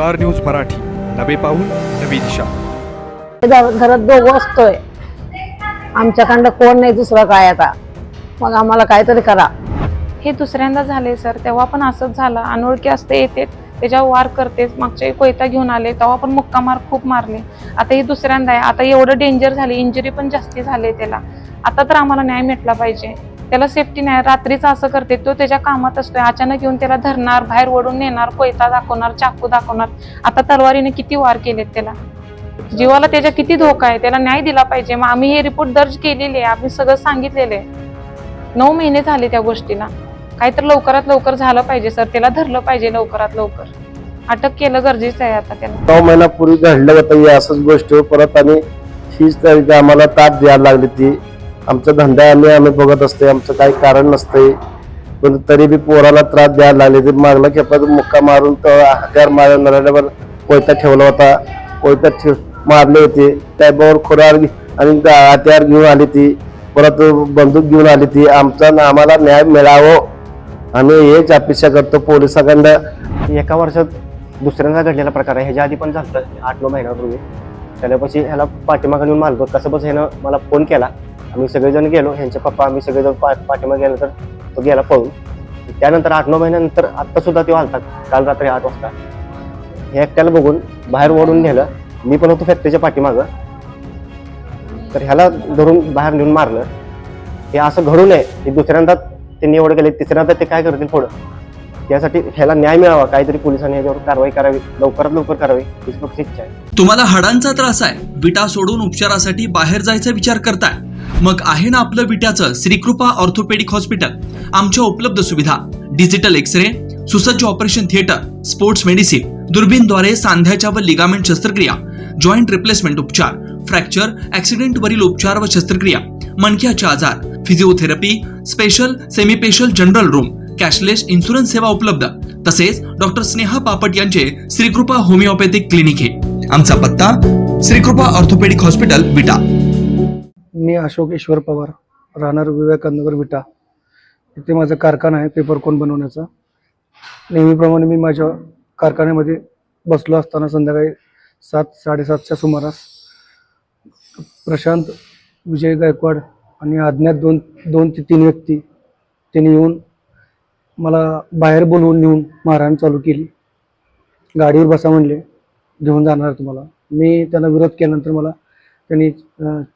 Star news Marathi. नवे पाऊल नवी दिशा. घरात दोघं असतोय. आमच्याकडं कोण नाही दुसरं काय आता? मग आम्हाला काहीतरी करा. हे दुसऱ्यांदा झाले सर. तेव्हा पण असंच झालं. अनोळखी असते येते त्याच्यावर वार करतेच मागच्या कोयता घेऊन आले तेव्हा पण मुक्का मार खूप मारले. आता हे दुसऱ्यांदा आहे. आता एवढं डेंजर झाले इंजुरी पण जास्ती झाले त्याला. आता तर आम्हाला न्याय भेटला पाहिजे. त्याला सेफ्टी नाही. रात्रीचं असं करते तो त्याच्या कामात असतोय. अचानक येऊन त्याला धरणार बाहेर ओढून नेणार कोयता दाखवणार चाकू दाखवणार. आता तलवारीने किती वार केलेत त्याला? जीवाला त्याच्या किती धोका आहे? त्याला न्याय दिला पाहिजे. मग आम्ही हे रिपोर्ट दर्ज केलेले आहे. आम्ही सगळं सांगितलेलं आहे. नऊ महिने झाले त्या गोष्टीला. काहीतरी लवकरात लवकर झालं पाहिजे सर. त्याला धरलं पाहिजे लवकरात लवकर. अटक केलं गरजेचं आहे आता त्याला. नऊ महिन्यापूर्वी घडलं होतं. असंच गोष्ट परत आणि हीच आम्हाला ताप द्यायला लागली ती. आमचा धंदा आम्ही आम्ही बघत असते आमचं काही कारण नसतंय. पण तरी बी पोराला त्रास द्यायला लागले. ते मागला खेपात मुक्का मारून तर हत्यार मारून नराड्यावर कोयता ठेवला होता. कोयता ठेव मारले होते. त्याबरोबर खोरार आणि हत्यार घेऊन आली ती. परत बंदूक घेऊन आली ती. आमचा ना आम्हाला न्याय मिळावं. आम्ही हेच अपेक्षा करतो पोलिसाकडनं. एका वर्षात दुसऱ्यांदा घडलेला प्रकार आहे. ह्याच्या आधी पण झालं आठ नऊ महिन्यापूर्वी. त्याच्यापाशी ह्याला पाठीमागं नेऊन मारतो कसं बस ह्यानं मला फोन केला. आम्ही सगळेजण गेलो ह्यांचे पप्पा आम्ही सगळेजण पा पाठीमागे गेलो तर तो गेला पळून. त्यानंतर आठ नऊ महिन्यानंतर आत्ता सुद्धा तो आलता काल रात्री आठ वाजता. हे एकट्याला बघून बाहेर ओढून नेलं. मी पण होतो फॅक्टरीच्या पाठीमागं. तर ह्याला धरून बाहेर नेऊन मारलं. हे असं घडू नये. की दुसऱ्यांदा त्यांनी एवढं केले तिसऱ्यांदा ते काय करतील पुढं? त्यासाठी ह्याला न्याय मिळावा. काहीतरी पोलिसांनी याच्यावर कारवाई करावी. लवकरात लवकर करावी. हीच फक्त इच्छा आहे. तुम्हाला हाडांचा त्रास आहे. विटा सोडून उपचारासाठी बाहेर जायचा विचार करताय. मग आहे ना आपलं विट्याचं श्रीकृपा ऑर्थोपेडिक हॉस्पिटल. आमच्या उपलब्ध सुविधा. डिजिटल एक्स रे सुसज्ज ऑपरेशन थिएटर स्पोर्ट्स मेडिसिन दुर्बीनद्वारे सांध्याच्या व लिगामेंट शस्त्रक्रिया जॉईंट रिप्लेसमेंट उपचार फ्रॅक्चर ऍक्सिडेंट वरील उपचार व शस्त्रक्रिया मणक्याचे आजार physiotherapy special semi special general room cashless insurance सेवा उपलब्ध. तसेच डॉक्टर स्नेहा पापट यांचे श्रीकृपा होमिओपॅथिक क्लिनिक हे. आमचा पत्ता श्रीकृपा ऑर्थोपेडिक हॉस्पिटल विटा मी अशोक ईश्वर पवार राहणार विवेकानगर विटा. इथे माझा कारखाना आहे पेपर कोन बनवण्याचा. नेहमीप्रमाणे मी माझ्या कारखान्यामध्ये बसलो असताना संध्याकाळी सात साडेसातच्या सुमारास प्रशांत विजय गायकवाड आणि अज्ञात दोन दोन ते तीन व्यक्ती त्यांनी येऊन मला बाहेर बोलवून नेऊन मारहाण चालू केली. गाडीवर बसा म्हणले घेऊन जाणार तुम्हाला. मी त्यांना विरोध केल्यानंतर मला त्यांनी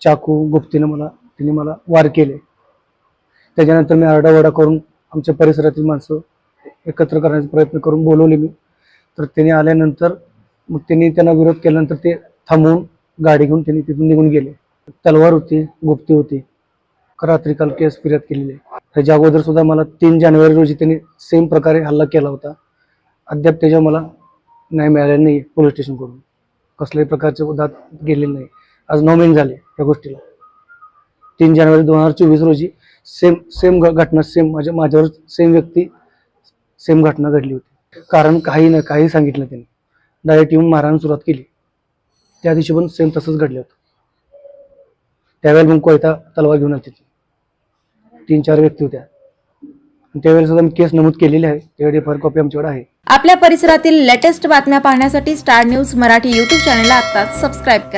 चाकू गुप्तीनं मला त्यांनी मला वार केले. त्याच्यानंतर मी आरडाओरडा करून आमच्या परिसरातील माणसं एकत्र करण्याचा प्रयत्न करून बोलवले मी. तर त्यांनी आल्यानंतर मग त्यांनी त्यांना विरोध केल्यानंतर ते थांबवून गाडी घेऊन त्यांनी तिथून निघून गेले. तलवार होती गुप्ती होती. रात्री काल केस फिर्याद केलेली. आहे ह्याच्या अगोदर सुद्धा मला तीन जानेवारी रोजी त्यांनी सेम प्रकारे हल्ला केला होता. अद्याप त्याच्यावर मला न्याय मिळालेला नाही पोलीस स्टेशनकडून. कसल्याही प्रकारचे उदात गेलेले नाही. आज नऊ झाले या गोष्टीला. तीन जानेवारी दोन हजार चोवीस रोजी सेम सेम घटना सेम माझ्या माझ्यावर सेम व्यक्ती सेम घटना घडली होती. कारण काही नाही काही सांगितलं त्यांनी. डायरेक्ट येऊन मारहाण सुरुवात केली. त्या दिवशी पण सेम तसंच घडलं होतं. त्यावेळेला मग कोयता तलवार घेऊन आली तीन चार व्यक्ती होत्या. त्यावेळेस मी केस नमूद केलेली आहे. त्यावेळी फार कॉपी आमच्याकडे आहे. आपल्या परिसरातील लेटेस्ट बातम्या पाहण्यासाठी स्टार न्यूज मराठी यूट्यूब चॅनलला आता सबस्क्राईब करा.